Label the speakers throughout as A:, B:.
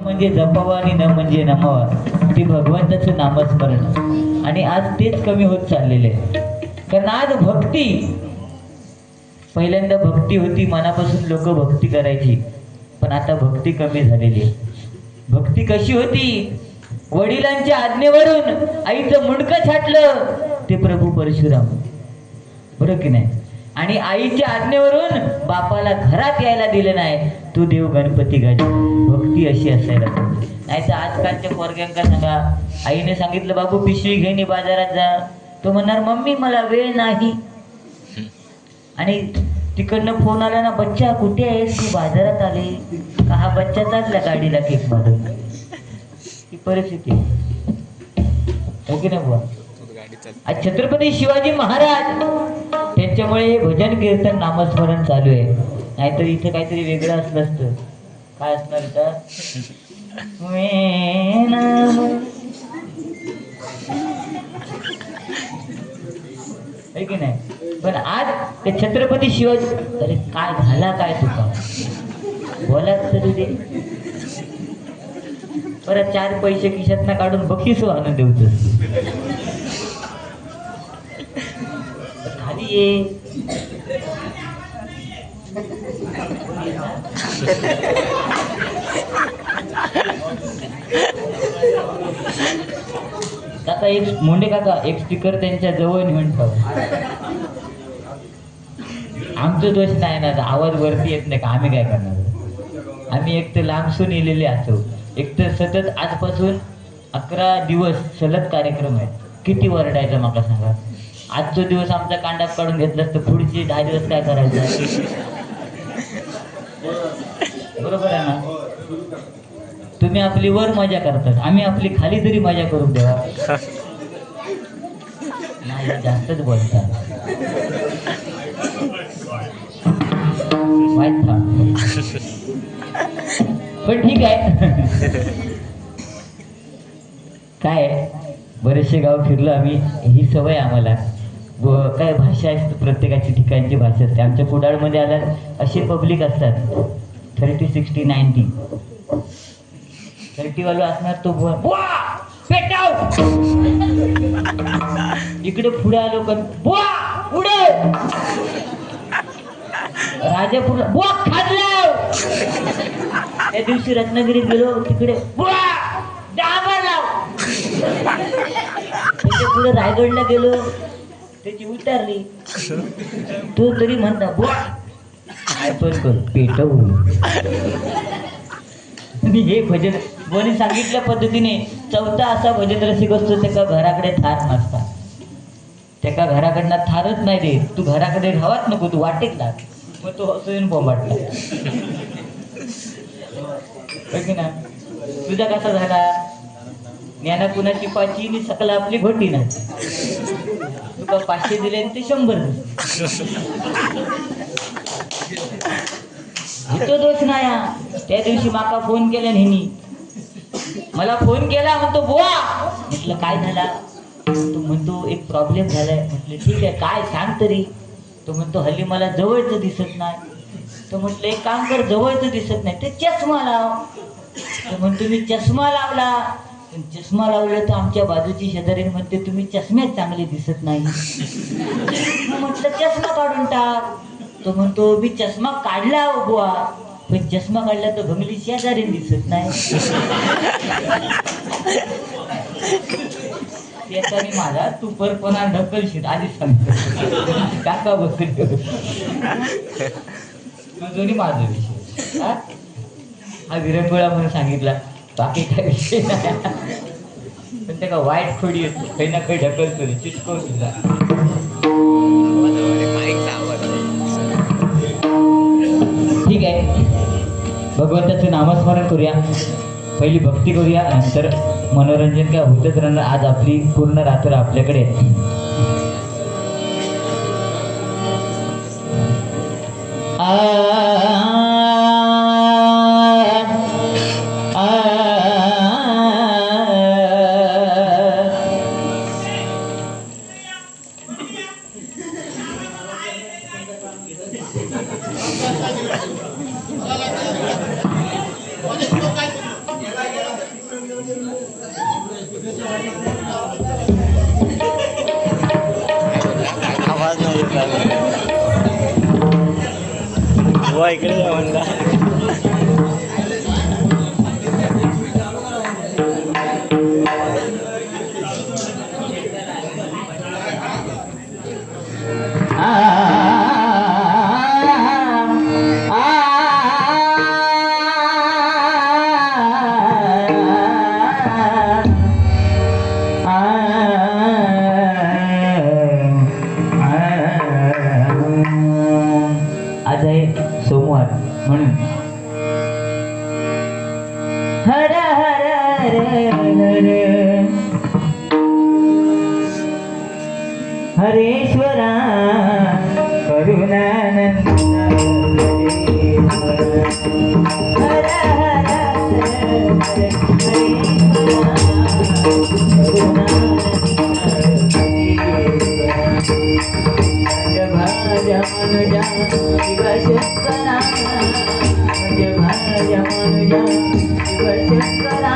A: म्हणजे जपावा आणि न म्हणजे नमावा. ते भगवंताचं नामस्मरण. आणि आज तेच कमी होत चाललेले. कारण आज भक्ती. पहिल्यांदा भक्ती होती मनापासून लोक भक्ती करायची. पण आता भक्ती कमी झालेली. आहे भक्ती कशी होती? वडिलांच्या आज्ञेवरून आईचं मुंडकं छाटलं. ते प्रभू परशुराम. बरं की नाही? आणि आईच्या आज्ञेवरून बापाला घरात यायला दिलं नाही. तू देव गणपती गाडी. भक्ती अशी असायला नाही तर आजकालच्या पोरग्यांका सांगा आईने सांगितलं बाबू पिशवी घेणे बाजारात जा. तो म्हणणार मम्मी मला वेळ नाही. आणि तिकडनं फोन आला ना बच्चा कुठे आहेस? तू बाजारात आले. का हा बच्चा चालला गाडीला केक मारून ही परिस्थिती आहे. हो की नाही बुवा? छत्रपती शिवाजी महाराज त्याच्यामुळे भजन कीर्तन नामस्मरण चालू आहे. नाहीतर इथं काहीतरी वेगळं असलं असतं. काय असणार तर हो. की नाही? पण आज ते छत्रपती शिवाजी अरे काय झाला काय तुका? बोला तरी ते परत चार पैसे खिशातनं काढून बक्षीस आणून देऊच खाली ये काका एक मोंडे काका एक स्पीकर त्यांच्या जवळ नेऊन ठेवा. आमचं दोष नाही ना आवाज वरती येत नाही का? आम्ही काय करणार? आम्ही एक तर लांबसून येलेले असो एक तर सतत आजपासून अकरा दिवस सलग कार्यक्रम आहेत. किती वरडायचं मला सांगा? आजचा दिवस आमचा कांडाप काढून घेतलास तर पुढचे दहा दिवस काय करायचं? बरोबर आहे ना? तुम्ही आपली वर मजा करतात आम्ही आपली खाली तरी मजा करून देवा. नाही जास्तच बोलतात. पण ठीक आहे. काय बरेचसे गाव फिरलो आम्ही ही सवय आम्हाला. व काय भाषा असते प्रत्येकाची ठिकाणची भाषा असते. आमच्या कुडाळमध्ये आल्या असे पब्लिक असतात. थर्टी सिक्स्टी नाईन्टी थर्टी वालो असणार तो इकडे पुढे आलो का? बुवा! पुढे! राजापूर बुवा खाल्लं त्या दिवशी रत्नागिरीत गेलो तिकडे बुवा! डाबर लाव! पुढे रायगडला गेलो. त्याची उतारली तो तरी म्हणता बुवा. काय पण कर पेटवू. आणि हे भजन. कोणी सांगितल्या पद्धतीने चौथा असा भजन रसिक असतो त्याका घराकडे थार नसता. त्याका घराकडनं थारच नाही देत. तू घराकडे राहावाच नको तू वाटेत लाग मग तो हसून बोंबाटला. ना तुझा कसा झाला? ज्ञाना कुणाची पाची आणि सकला आपली घोटी ना तुका पाचशे दिले आणि ते शंभर दिले? तो दोष नाही हा. त्या दिवशी माका फोन केला नेहमी. मला फोन केला म्हणतो बुवा. म्हटलं काय झाला? तो म्हणतो एक प्रॉब्लेम झालाय. म्हटलं ठीक आहे काय? सांग तरी. तो म्हणतो हल्ली मला जवळचं दिसत नाही. तो म्हटलं एक काम कर जवळचं दिसत नाही. ते चष्मा लाव. तो म्हणतो मी चष्मा लावला. चष्मा लावला तर आमच्या बाजूची शेजारी म्हणते तुम्ही चष्म्यात चांगले दिसत नाही. म्हटलं चष्मा काढून टाक. तो म्हणतो मी चष्मा काढला हो बुवा पण चष्मा काढला तर बंगली शेजारी दिसत नाही. शेजारी माझा तुपरपणा ढकलशील आधी सांगतो. काका बसले. माझा विषय. हा? हा विरंगुळा म्हणून सांगितला. बाकी काय विषय नाही. पण त्याला वाईट खोडी येतो काही ना काही ढकलतो चिटकवतो तुला ठीक आहे. भगवंताचं नामस्मरण करूया. पहिली भक्ती करूया नंतर मनोरंजन काय होतच राहणार आज आपली पूर्ण रात्र आपल्याकडे आहे. आ, Quay cái đó mình đã Hara Hara Hara ഹരേശ്വര കരുണാനന്ദ Hara Hara Hara ഹരേശ്വര കരുണാനന്ദ मनुजा शिवशंकरा. भज भाज मनुजा शिवशंकरा.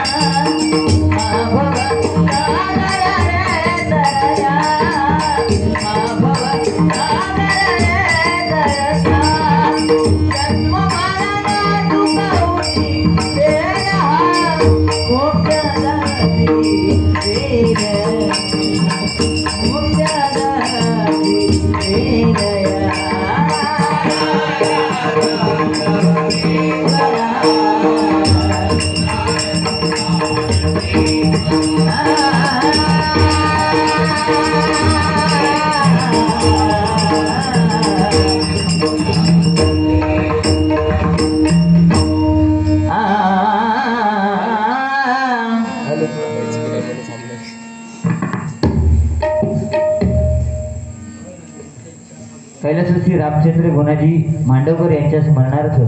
A: कैलास श्री रामचंद्र गुणाजी मांडवकर यांच्या स्मरणार्थ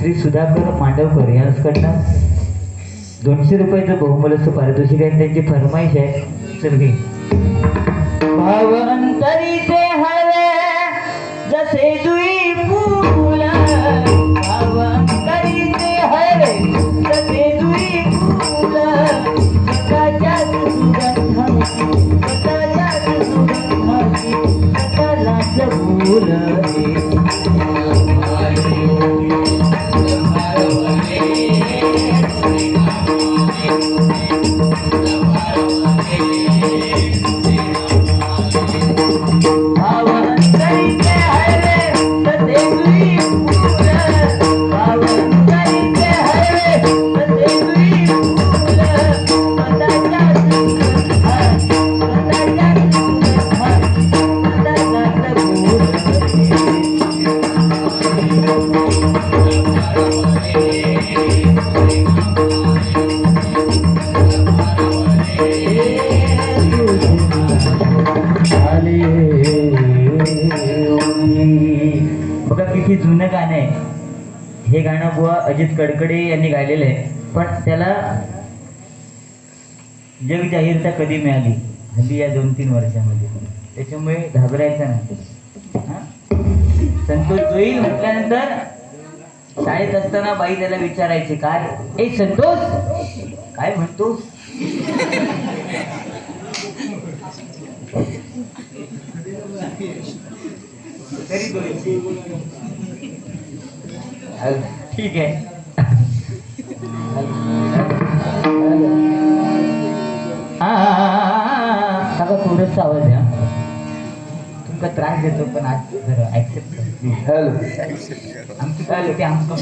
A: श्री सुधाकर मांडवकर यांकडनं दोनशे रुपयाचं बहुमलस्त पारितोषिक आहे. त्यांची फरमाईश आहे. चल घे. भाव जसे दुई फूल भाव अंतरीचे जसे दुई फूल बघा किती जुनं गाणं आहे. हे गाणं बुवा अजित कडकडे यांनी गायलेलं आहे. पण त्याला जग जाहीरता कधी मिळाली? हल्ली या दोन तीन वर्षामध्ये. त्याच्यामुळे घाबरायचं नाही. संतोष जोईल म्हटल्यानंतर शाळेत असताना बाई त्याला विचारायचे काय ए संतोष काय म्हणतोस ठीक आहे हा सगळं थोडंसं आवाज आहे तुमका त्रास देतो पण आज जरा ऍक्सेप्ट हॅलो. आमचं काय होते आमचं